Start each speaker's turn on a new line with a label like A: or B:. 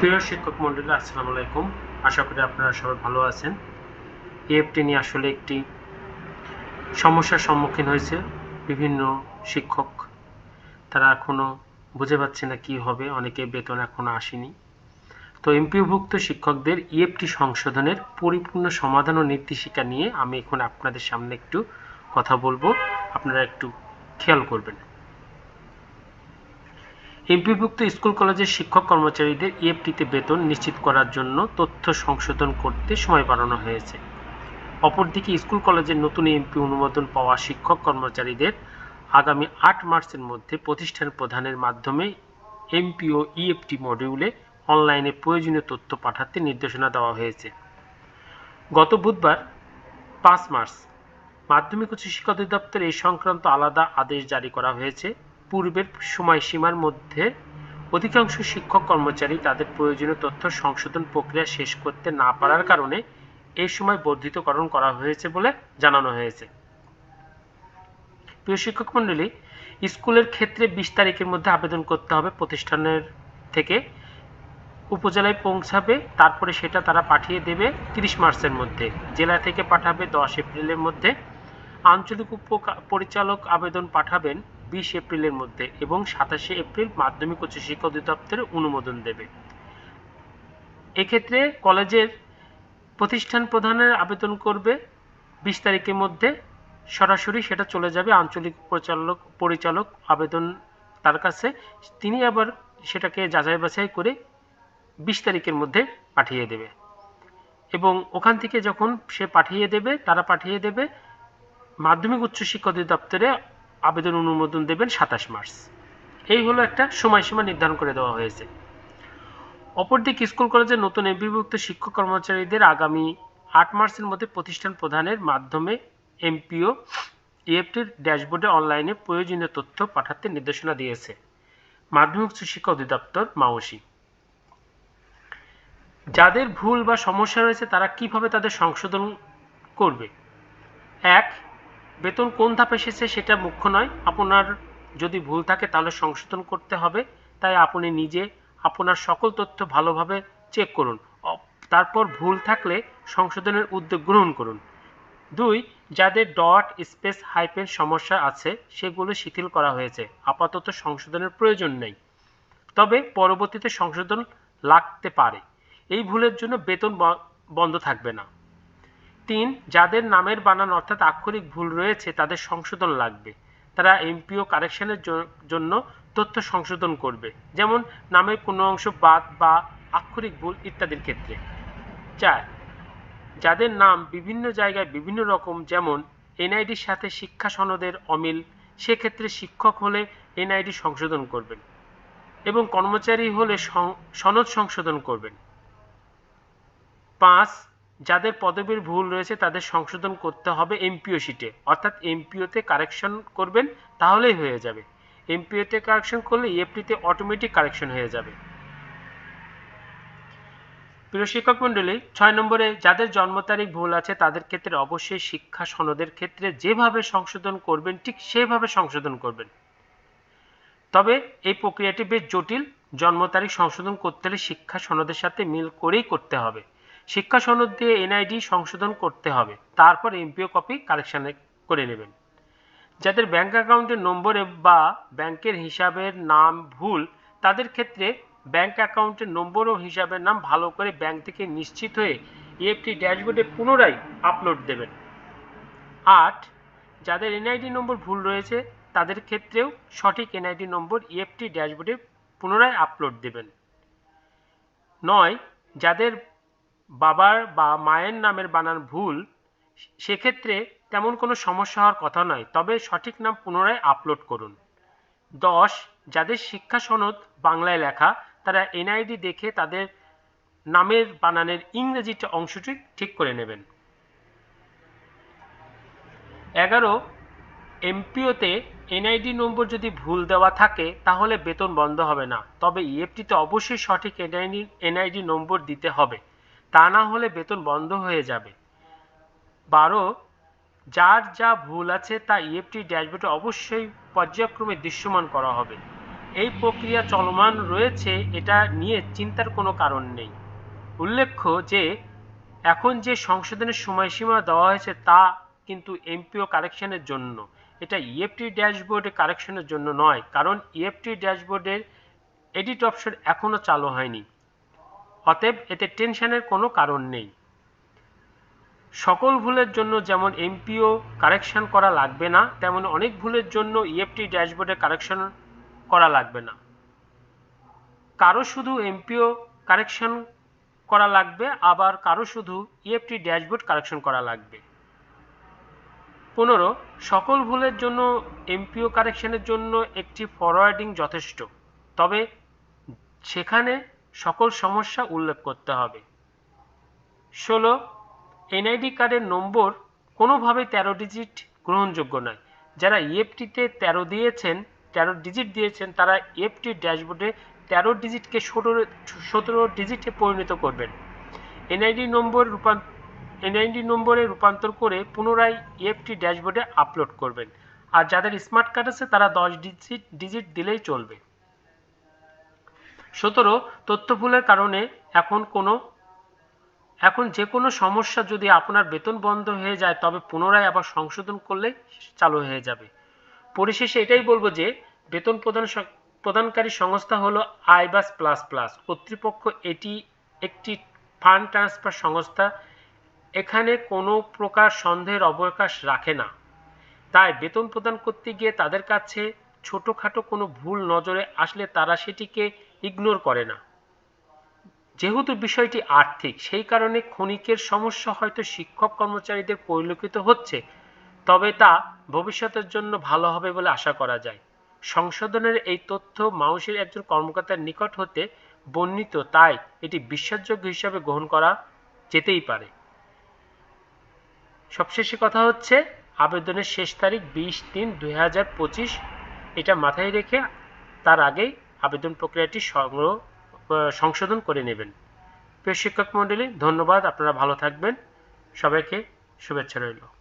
A: প্রিয় শিক্ষক মন্ডলী, আসসালামু আলাইকুম। আশা করি আপনারা সবাই ভালো আছেন। ইএফটি নিয়ে আসলে একটি সমস্যার সম্মুখীন হয়েছে বিভিন্ন শিক্ষক। তারা এখনও বুঝে পাচ্ছে না কি হবে। অনেকে বেতন এখনও আসেনি। তো এমপিওভুক্ত শিক্ষকদের ইএফটি সংশোধনের পরিপূর্ণ সমাধান ও নির্দেশিকা নিয়ে আমি এখন আপনাদের সামনে একটু কথা বলব। আপনারা একটু খেয়াল করবেন। এমপিভুক্ত স্কুল কলেজের শিক্ষক কর্মচারীদের ইএফটিতে বেতন নিশ্চিত করার জন্য তথ্য সংশোধন করতে সময় বাড়ানো হয়েছে। অপরদিকে স্কুল কলেজের নতুন এমপি অনুমোদন পাওয়া শিক্ষক কর্মচারীদের আগামী আট মার্চের মধ্যে প্রতিষ্ঠান প্রধানের মাধ্যমে এমপিও ইএফটি মডিউলে অনলাইনে প্রয়োজনীয় তথ্য পাঠাতে নির্দেশনা দেওয়া হয়েছে। গত বুধবার, পাঁচ মার্চ, মাধ্যমিক উচ্চ শিক্ষা অধিদপ্তর এই সংক্রান্ত আলাদা আদেশ জারি করা হয়েছে। পূর্বের সময়সীমার মধ্যে অধিকাংশ শিক্ষক কর্মচারী তাদের প্রয়োজনীয় তথ্য সংশোধন প্রক্রিয়া শেষ করতে না পারার কারণে এই সময় বর্ধিতকরণ করা হয়েছে বলে জানানো হয়েছে। প্রিয় শিক্ষক মণ্ডলী, স্কুলের ক্ষেত্রে বিশ তারিখের মধ্যে আবেদন করতে হবে। প্রতিষ্ঠানের থেকে উপজেলায় পৌঁছাবে, তারপরে সেটা তারা পাঠিয়ে দেবে তিরিশ মার্চের মধ্যে। জেলা থেকে পাঠাবে দশ এপ্রিলের মধ্যে। আঞ্চলিক উপ পরিচালক আবেদন পাঠাবেন বিশ এপ্রিলের মধ্যে এবং সাতাশে এপ্রিল মাধ্যমিক উচ্চ শিক্ষা অধিদপ্তরে অনুমোদন দেবে। এক্ষেত্রে কলেজের প্রতিষ্ঠান প্রধানের আবেদন করবে। বিশ তারিখের মধ্যে সরাসরি সেটা চলে যাবে আঞ্চলিক পরিচালক পরিচালক আবেদন তার কাছে। তিনি আবার সেটাকে যাচাই বাছাই করে বিশ তারিখের মধ্যে পাঠিয়ে দেবে। এবং ওখান থেকে যখন সে পাঠিয়ে দেবে, তারা পাঠিয়ে দেবে মাধ্যমিক উচ্চ শিক্ষা অধিদপ্তরে আবেদন অনুমোদন দেবেন সাতাশ মার্চ। এই হলো একটা সময়সীমা নির্ধারণ করে দেওয়া হয়েছে। অপরদিকে স্কুল কলেজের নতুন এমপিভুক্ত শিক্ষক কর্মচারীদের আগামী আট মার্চের মধ্যে প্রতিষ্ঠান প্রধানের মাধ্যমে এমপিও, ইএফটির ড্যাশবোর্ডে অনলাইনে প্রয়োজনীয় তথ্য পাঠাতে নির্দেশনা দিয়েছে মাধ্যমিক শিক্ষা অধিদপ্তর মাওসি। যাদের ভুল বা সমস্যা রয়েছে তারা কীভাবে তাদের সংশোধন করবে? এক বেতন কোন ধাপে এসেছে সেটা মুখ্য নয়। আপনার যদি ভুল থাকে তাহলে সংশোধন করতে হবে। তাই আপনি নিজে আপনার সকল তথ্য ভালোভাবে চেক করুন। তারপর ভুল থাকলে সংশোধনের উদ্যোগ গ্রহণ করুন। দুই, যাদের ডট স্পেস হাইপের সমস্যা আছে, সেগুলো শিথিল করা হয়েছে। আপাতত সংশোধনের প্রয়োজন নেই। তবে পরবর্তীতে সংশোধন লাগতে পারে। এই ভুলের জন্য বেতন বন্ধ থাকবে না। তিন যাদের নামের বানান অর্থাৎ আক্ষরিক ভুল রয়েছে, তাদের সংশোধন লাগবে। তারা এমপিও কারেকশনের জন্য তথ্য সংশোধন করবে। যেমন নামের কোনো অংশ বাদ বা আক্ষরিক ভুল ইত্যাদির ক্ষেত্রে। চার, যাদের নাম বিভিন্ন জায়গায় বিভিন্ন রকম, যেমন এনআইডির সাথে শিক্ষা সনদের অমিল, সেক্ষেত্রে শিক্ষক হলে এনআইডি সংশোধন করবেন এবং কর্মচারী হলে সনদ সংশোধন করবেন। পাঁচ যাদের পদবীর ভুল রয়েছে তাদের সংশোধন করতে হবে এমপিও শিটে অর্থাৎ এমপিওতে কারেকশন করবেন, তাহলেই হয়ে যাবে। এমপিওতে কারেকশন করলে ইএফটিতে অটোমেটিক কারেকশন হয়ে যাবে। প্রিয় শিক্ষক মণ্ডলী, ছয় নম্বরে যাদের জন্ম তারিখ ভুল আছে তাদের ক্ষেত্রে অবশ্যই শিক্ষা সনদের ক্ষেত্রে যেভাবে সংশোধন করবেন, ঠিক সেভাবে সংশোধন করবেন। তবে এই প্রক্রিয়াটি বেশ জটিল। জন্ম তারিখ সংশোধন করতে হলে শিক্ষা সনদের সাথে মিল করেই করতে হবে। শিক্ষা সনদ দিয়ে এনআইডি সংশোধন করতে হবে। তারপর এমপিও কপি কালেকশন করে নেবেন। যাদের ব্যাংক অ্যাকাউন্টের নম্বরে বা ব্যাংকের হিসাবের নাম ভুল, তাদের ক্ষেত্রে ব্যাংক অ্যাকাউন্টের নম্বর ও হিসাবের নাম ভালো করে ব্যাংক থেকে নিশ্চিত হয়ে ইএফটি ড্যাশবোর্ডে পুনরায় আপলোড দেবেন। আট, যাদের এনআইডি নম্বর ভুল রয়েছে, তাদের ক্ষেত্রেও সঠিক এনআইডি নম্বর ইএফটি ড্যাশবোর্ডে পুনরায় আপলোড দেবেন। নয়, যাদের বাবার বা মায়ের নামের বানান ভুল, সেক্ষেত্রে তেমন কোনো সমস্যা হওয়ার কথা নয়, তবে সঠিক নাম পুনরায় আপলোড করুন। দশ, যাদের শিক্ষা সনদ বাংলায় লেখা, তারা এনআইডি দেখে তাদের নামের বানানের ইংরেজিটা অংশটি ঠিক করে নেবেন। এগারো এমপিওতে এনআইডি নম্বর যদি ভুল দেওয়া থাকে, তাহলে বেতন বন্ধ হবে না, তবে ইএফটিতে অবশ্যই সঠিক এনআইডি এনআইডি নম্বর দিতে হবে। তা না হলে বেতন বন্ধ হয়ে যাবে। বারো, যার যা ভুল আছে তা ইএফটি ড্যাশবোর্ডে অবশ্যই পর্যায়ক্রমে দৃশ্যমান করা হবে। এই প্রক্রিয়া চলমান রয়েছে, এটা নিয়ে চিন্তার কোনো কারণ নেই। উল্লেখ্য যে, এখন যে সংশোধনের সময়সীমা দেওয়া হয়েছে তা কিন্তু এমপিও কারেকশনের জন্য। এটা ইএফটি ড্যাশবোর্ডে কারেকশনের জন্য নয়, কারণ ইএফটি ড্যাশবোর্ডের এডিট অপশন এখনও চালু হয়নি। অতএব এতে টেনশনের কোনো কারণ নেই। সকল ভুলের জন্য যেমন এমপিও কারেকশন করা লাগবে না, তেমন অনেক ভুলের জন্য ইএফটি ড্যাশবোর্ডে কারেকশন করা লাগবে না। কারও শুধু এমপিও কারেকশন করা লাগবে, আবার কারও শুধু ইএফটি ড্যাশবোর্ড কারেকশন করা লাগবে। পনেরো, সকল ভুলের জন্য এমপিও কারেকশনের জন্য একটি ফরওয়ার্ডিং যথেষ্ট। তবে সেখানে সকল সমস্যা উল্লেখ করতে হবে। ষোলো, এনআইডি কার্ডের নম্বর কোনোভাবে তেরো ডিজিট গ্রহণযোগ্য নয়। যারা ইএফটিতে তেরো দিয়েছেন, তেরো ডিজিট দিয়েছেন, তারা ইএফটি ড্যাশবোর্ডে তেরো ডিজিটকে সতেরো সতেরো ডিজিটে পরিণত করবেন। এনআইডি নম্বর রূপান্তর এনআইডি নম্বরে রূপান্তর করে পুনরায় ইএফটি ড্যাশবোর্ডে আপলোড করবেন। আর যাদের স্মার্ট কার্ড আছে, তারা দশ ডিজিট ডিজিট দিলেই চলবে। সতেরো তথ্য ভুলের কারণে এখন কোনো, এখন যে কোনো সমস্যা যদি আপনার বেতন বন্ধ হয়ে যায়, তবে পুনরায় আবার সংশোধন করলে চালু হয়ে যাবে। পরিশেষে এটাই বলব যে, বেতন প্রদান প্রদানকারী সংস্থা হলো আইবাস প্লাস প্লাস। কর্তৃপক্ষ এটি একটি ফান্ড ট্রান্সফার সংস্থা। এখানে কোনো প্রকার সন্দেহের অবকাশ রাখে না। তাই বেতন প্রদান করতে গিয়ে তাদের কাছে ছোটোখাটো কোনো ভুল নজরে আসলে তারা সেটিকে ইগনোর করে না। যেহেতু বিষয়টি আর্থিক, সেই কারণে ক্ষণিকের সমস্যা হয়তো শিক্ষক কর্মচারীদের পরিলক্ষিত হচ্ছে, তবে তা ভবিষ্যতের জন্য ভালো হবে বলে আশা করা যায়। সংশোধনের এই তথ্য মাউসের একজন কর্মকর্তার নিকট হতে বর্ণিত, তাই এটি বিশ্বাসযোগ্য হিসাবে গ্রহণ করা যেতেই পারে। সবশেষে কথা হচ্ছে, আবেদনের শেষ তারিখ বিশ তিন দুই এটা মাথায় রেখে তার আগেই আবেদন প্রক্রিয়াটি সংগ্রহ সংশোধন করে নেবেন। প্রিয় শিক্ষক মণ্ডলী, ধন্যবাদ। আপনারা ভালো থাকবেন। সবাইকে শুভেচ্ছা রইল।